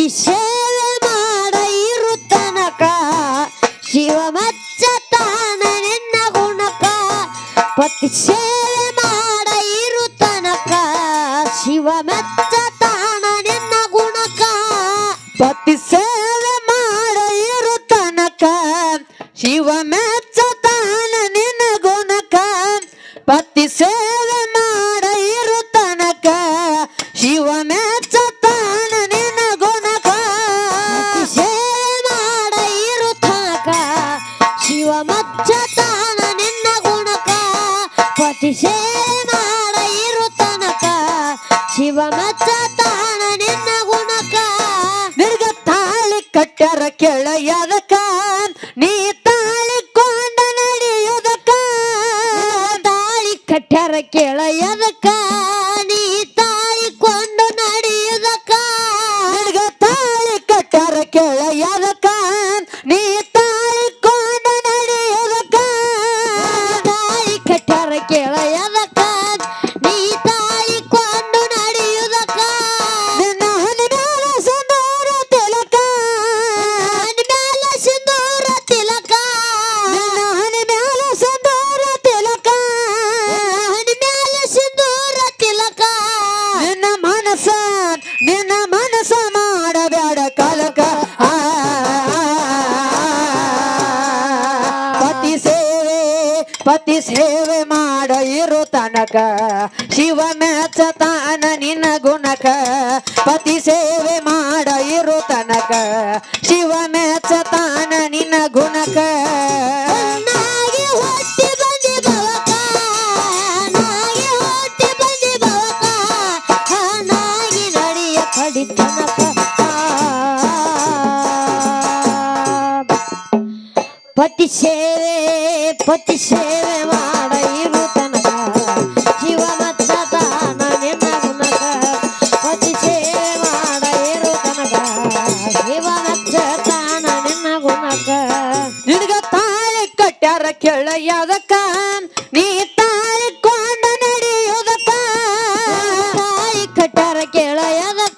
ನಿಷೇಧ ಮಾಡ ಇರು ತನಕ ಶಿವ ಮಚ್ಚ ತಾನ ನಿನ್ನ ಗುಣಕ ಪತಿಷೇಧ ಮಾಡ ಇರು ತನಕ ಶಿವ ಮಚ್ಚ ತಾನ ನಿನ್ನ ಗುಣಕ ಪತಿಷೇಧ ಮಾಡ ಇರು ತನಕ ಶಿವ ಮೆಚ್ಚ ತಾನ ನಿನ್ನ ಗುಣಕ ಪತಿಷೇಧ ನಡೆಯುವುದಕ್ಕ ನೀ ತಾಳಿಕೊಂಡ ನಡೆಯುವುದಕ್ಕ ತಾಳಿ ಕಟ್ಟ್ಯಾರ ಕೇಳ ಮದುವೆ ಮಾಡ ಇರು ತನಕ. ಶಿವ ಮೆಚ್ಚ ತಾನ ನಿನ್ನ ಗುಣಕ. ಪತಿ ಸೇವೆ ಮಾಡ ಇರು ತನಕ. ಶಿವ ಮೆಚ್ಚ ತಾನ ನಿನ್ನ ಗುಣಕ. ಪತಿ ಸೇವೆ ಪತಿ ಸೇವೆ ಮಾ ಕೇಳಯದ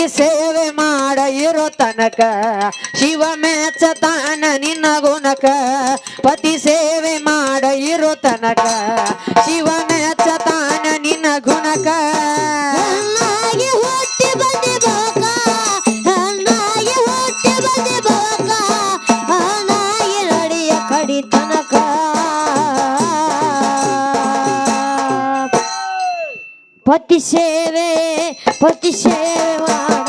ಭಕ್ತಿ ಸೇವೆ ಮಾಡ ಇರೋ ತನಕ, ಶಿವ ಮೆಚ್ಚ ತಾನ ನಿನ್ನ ಗುಣಕ. ಪತಿ ಸೇವೆ ಮಾಡ ಇರೋ ತನಕ, ಶಿವ ಮೆಚ್ಚ ತಾನ ನಿನ್ನ ಗುಣಕ. ಪತಿ ಸೇ Потешила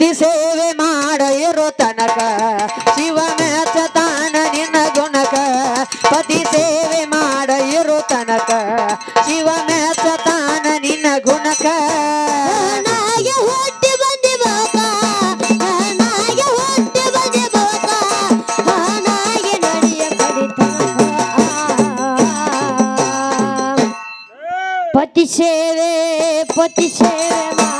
ಭಕ್ತಿ ಸೇವೆ ಮಾಡ ಇರೋ ತನಕ. ಶಿವ ಮೆಚ್ಚ ನಿನ್ನ ಗುಣಕ. ಪತಿ ಸೇವೆ ಮಾಡ ಇರೋ ತನಕ. ಶಿವ ಮೆಚ್ಚ ನಿನ್ನ ಗುಣಕ. ಪತಿ ಸೇವೆ ಪತಿ ಸೇವೆ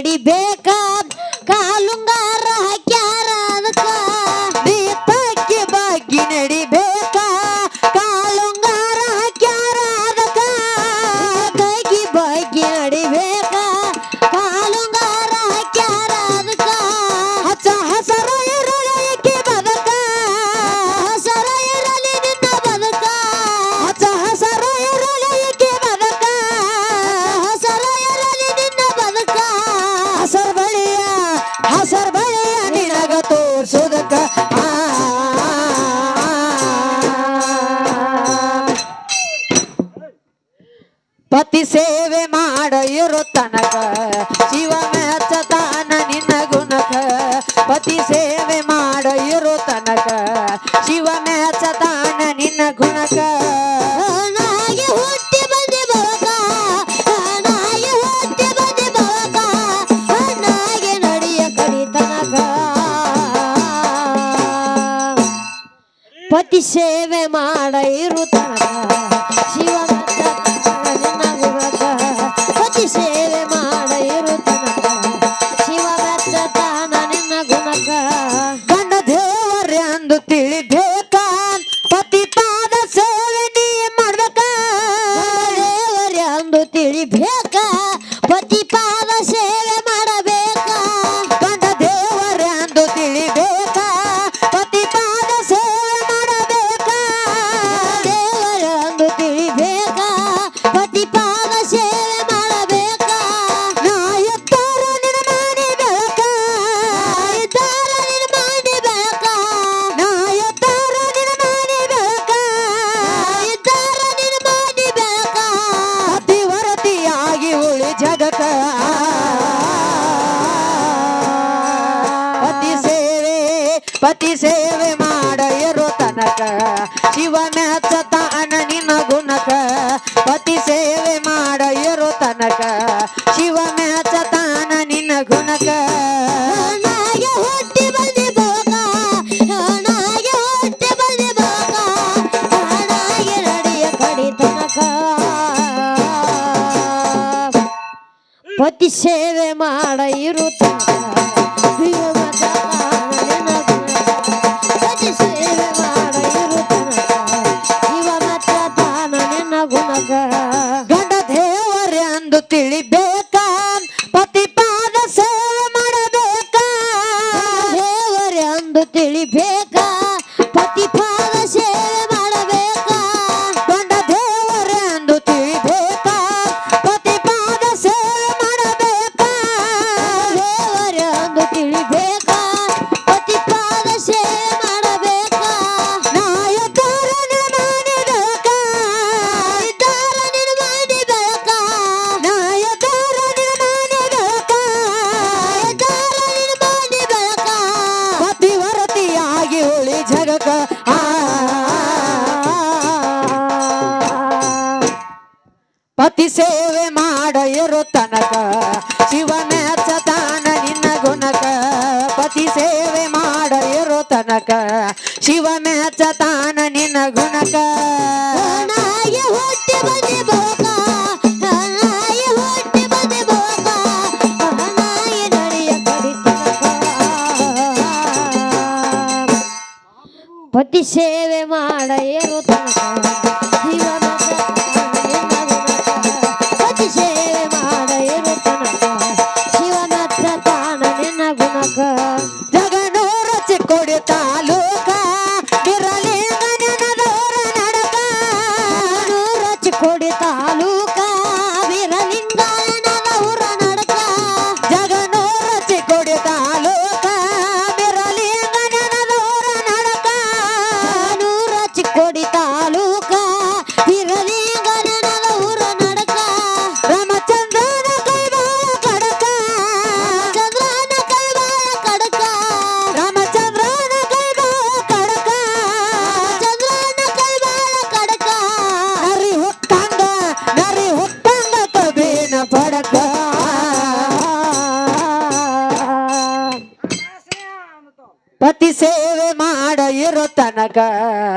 ನಡಿಬೇಕು tan ಪತಿ ಸೇವೆ ಮಾಡ ಇರೋ ತನಕ ಶಿವ ಮೆಚ್ಚತ ನಿನ್ನ ಗುಣಕ. ಪತಿ ಸೇವೆ ಮಾಡ ಇರೋ ತನಕ ಶಿವ ಮೆಚ್ಚತ ನಿನ್ನ ಗುಣಕ. ಪತಿ ಸೇವೆ ಮಾಡ ಇರುತ್ತ ಎಂದು ತಿಳಿಬೇಕ? ಪತಿ ಪತಿ ಸೇವೆ ಮಾಡೋ ತನಕ. ಶಿವ ಮೆಚ್ಚತಾನ ನಿನ್ನ ಗುಣಕ. ಪತಿ ಸೇವೆ ಮಾಡೋ ತನಕ. ಶಿವ ಮೆಚ್ಚತಾನ ನಿನ್ನ ಗುಣಕ. ಪತಿ ಸೇವೆ ಮಾಡ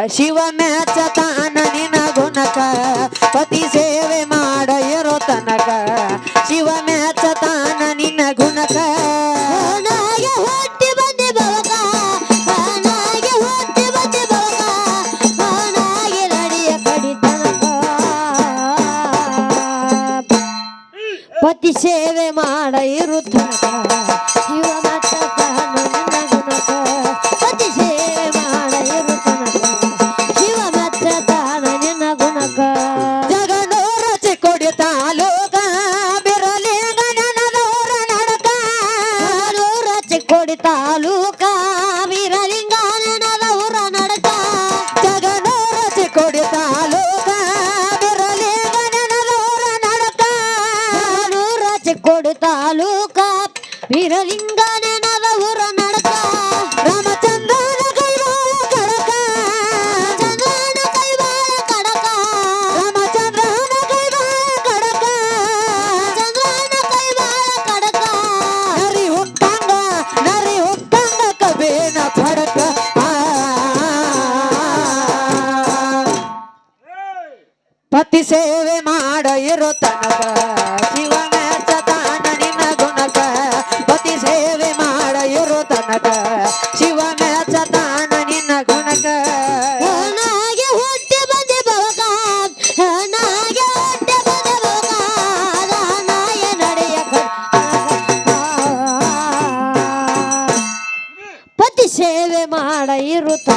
ಶಿವ ಮ್ಯಾಚ ತಾನ ಚಿಕ್ಕೋಡಿ ತಾಲೂಕ. ವೀರಲಿಂಗನ ನಲಹುರ ನಡಕ. ರಾಮಚಂದ್ರನ ಕೈವಾಳ ಕಡಕ. ಚಂದ್ರನ ಕೈವಾಳ ಕಡಕ. ರಾಮಚಂದ್ರನ ಕೈವಾಳ ಕಡಕ. ಚಂದ್ರನ ಕೈವಾಳ ಕಡಕ. ನರಿ ಹುಟ್ಟಂಗ ನರಿ ಹುಟ್ಟಂಗ ಕಬೇನ ಫಡಕ ಪತಿ ಸೇವೆ ಮಾಡ ಇರೋ ತನಕ. ಸೇವೆ ಮಾಡೈರುತ್ತ